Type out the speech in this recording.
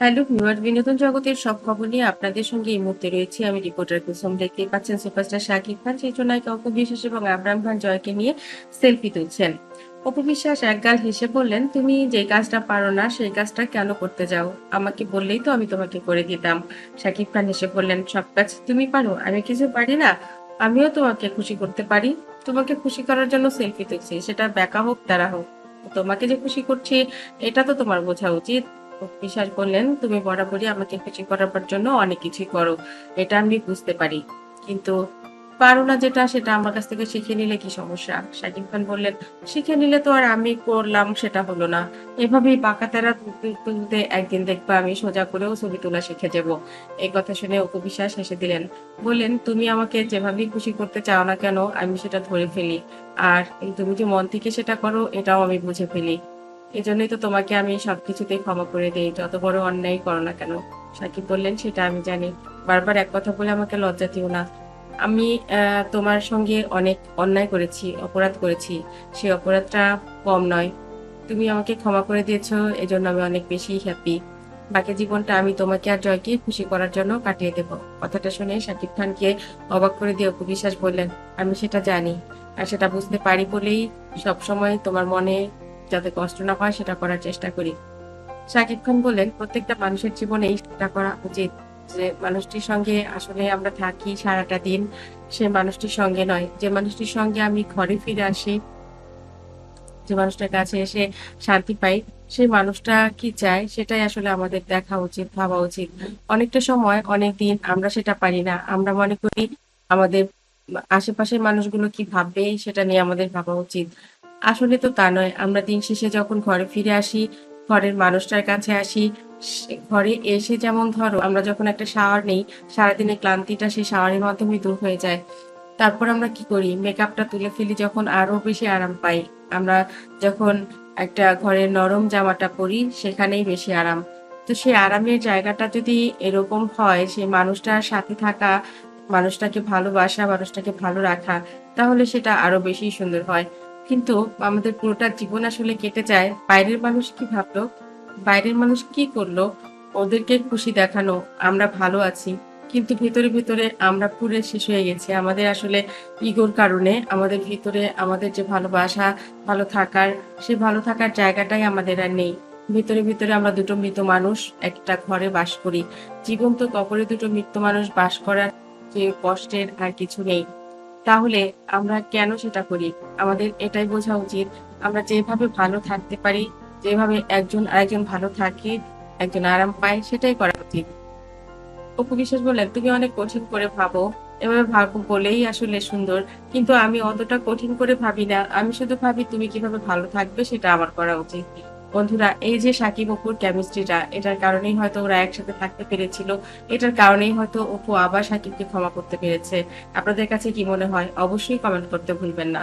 Hello viewer বিনোদন জগতের সব খবর নিয়ে আপনাদের সঙ্গে এই মুহূর্তে রয়েছে। আমি রিপোর্টার কুসুম দেখতেই পাচ্ছেন সুপারস্টার শাকিব খান চিত্রনায়িকা অপু বিশ্বাস এবং আবরাম খান জয়কে নিয়ে সেলফি তুলছেন। অপু বিশ্বাস একগাল হেসে বললেন, তুমি যে কাজটা পারো না, সেই কাজটা কেন করতে যাও? আমাকে বললেই তো আমি তোমাকে করে দিতাম। শাকিব খান হেসে বললেন, সব কাজ তুমি পারো, আমি কিছু পারি না। আমিও তোমাকে খুশি করতে পারি। তোমাকে খুশি করার জন্য সেলফি তুলছি, সেটা ব্যাকা হোক তারা হোক। তোমাকে যে খুশি করছি, এটা তো তোমার বোঝা উচিত। বিশ্বাস করলেন, তুমি বরাবরই আমাকে খুশি করার জন্য অনেক কিছুই করো, এটা আমি বুঝতে পারি। কিন্তু পারো না যেটা, সেটা আমার কাছ থেকে শিখে নিলে কি সমস্যা? শাকিব খান বললেন, শিখে নিলে তো আর আমি করলাম, সেটা হলো না। এভাবেই বাঁকা তেরা তুলতে একদিন দেখবা আমি সোজা করেও ছবি তোলা শিখে যাব। এই কথা শুনে অপু বিশ্বাস হেসে দিলেন, বললেন, তুমি আমাকে যেভাবেই খুশি করতে চাও না কেন, আমি সেটা ধরে ফেলি। আর তুমি যে মন থেকে সেটা করো, এটাও আমি বুঝে ফেলি। এজন্যই তো তোমাকে আমি সবকিছুতেই ক্ষমা করে দিই, যত বড় অন্যায় করো না কেন? সাকিব বললেন, সেটা আমি জানি। বারবার এক কথা বলে আমাকে লজ্জা দিও না। আমি তোমার সঙ্গে অনেক অন্যায় করেছি, অপরাধ করেছি। সেই অপরাধটা কম নয়। তুমি আমাকে ক্ষমা করে দিয়েছ, এজন্য আমি অনেক বেশি হ্যাপি বাকি জীবনটা আমি তোমাকে আর জয়কে খুশি করার জন্য কাটিয়ে দেব। কথাটা শুনে শাকিব খানকে অবাক করে দিয়ে অপু বিশ্বাস বললেন, আমি সেটা জানি। আর সেটা বুঝতে পারি বলেই সবসময় তোমার মনে যাতে কষ্ট না হয় সেটা করার চেষ্টা করি। শাকিব খান বললেন, প্রত্যেকটা মানুষের জীবনেই সেটা করা উচিত যে মানুষটির সঙ্গে আসলে আমরা থাকি সারাটা দিন, সে মানুষটির সঙ্গে নয়। যে মানুষটির সঙ্গে আমি ঘরে ফিরে আসি, যে মানুষটার কাছে এসে শান্তি পাই সেই মানুষটা কি চায় সেটাই আসলে আমাদের দেখা উচিত, ভাবা উচিত। অনেকটা সময়, অনেক দিন আমরা সেটা পারি না। আমরা মনে করি আমাদের আশেপাশের মানুষগুলো কি ভাববে সেটা নিয়ে আমাদের ভাবা উচিত। আসলে তো তা নয়। আমরা দিন শেষে যখন ঘরে ফিরে আসি, ঘরের মানুষটার কাছে আসি ঘরে এসে যেমন ধরো আমরা যখন একটা শাওয়ার নেই সারাদিনের ক্লান্তিটা সেই শাওয়ারের মাধ্যমে দূর হয়ে যায়। তারপর আমরা কি করি? মেকআপটা তুলে ফেলি যখন আরও বেশি আরাম পাই। আমরা যখন একটা ঘরের নরম জামাটা পরি, সেখানেই বেশি আরাম। তো সেই আরামের জায়গাটা যদি এরকম হয়, সেই মানুষটার সাথে থাকা, মানুষটাকে ভালোবাসা, মানুষটাকে ভালো রাখা, তাহলে সেটা আরও বেশি সুন্দর হয়। কিন্তু আমাদের পুরোটা জীবন আসলে কেটে যায়। বাইরের মানুষ কি ভাবলো? বাইরের মানুষ কি করল? ওদেরকে খুশি দেখানো, আমরা ভালো আছি। কিন্তু ভিতরে ভিতরে আমরা পুরে শেষ হয়ে গেছি। আমাদের আসলে ইগোর কারণে, আমাদের ভিতরে আমাদের যে ভালোবাসা, ভালো থাকার, সে ভালো থাকার জায়গাটাই আমাদের আর নেই। ভিতরে ভিতরে আমরা দুটো মৃত মানুষ, একটা ঘরে বাস করি। জীবন্ত কবরে দুটো মৃত মানুষ বাস করার যে কষ্টের আর কিছু নেই। তাহলে আমরা কেন সেটা করি? আমাদের এটাই বোঝা উচিত। আমরা যেভাবে ভালো থাকতে পারি, যেভাবে একজন আরেকজন ভালো থাকে, একজন আরাম পায়, সেটাই করা উচিত। অপু বিশ্বাস বললেন, তুমি অনেক কঠিন করে ভাবো। এভাবে ভাবো বলেই আসলে সুন্দর। কিন্তু আমি অতটা কঠিন করে ভাবি না। আমি শুধু ভাবি তুমি কীভাবে ভালো থাকবে সেটা আমার করা উচিত। বন্ধুরা, এই যে সাকিব অপুর কেমিস্ট্রিটা এটার কারণেই হয়তো ওরা একসাথে থাকতে পেরেছিল, এটার কারণেই হয়তো অপু আবার সাকিবকে ক্ষমা করতে পেরেছে। আপনাদের কাছে কি মনে হয়? অবশ্যই কমেন্ট করতে ভুলবেন না।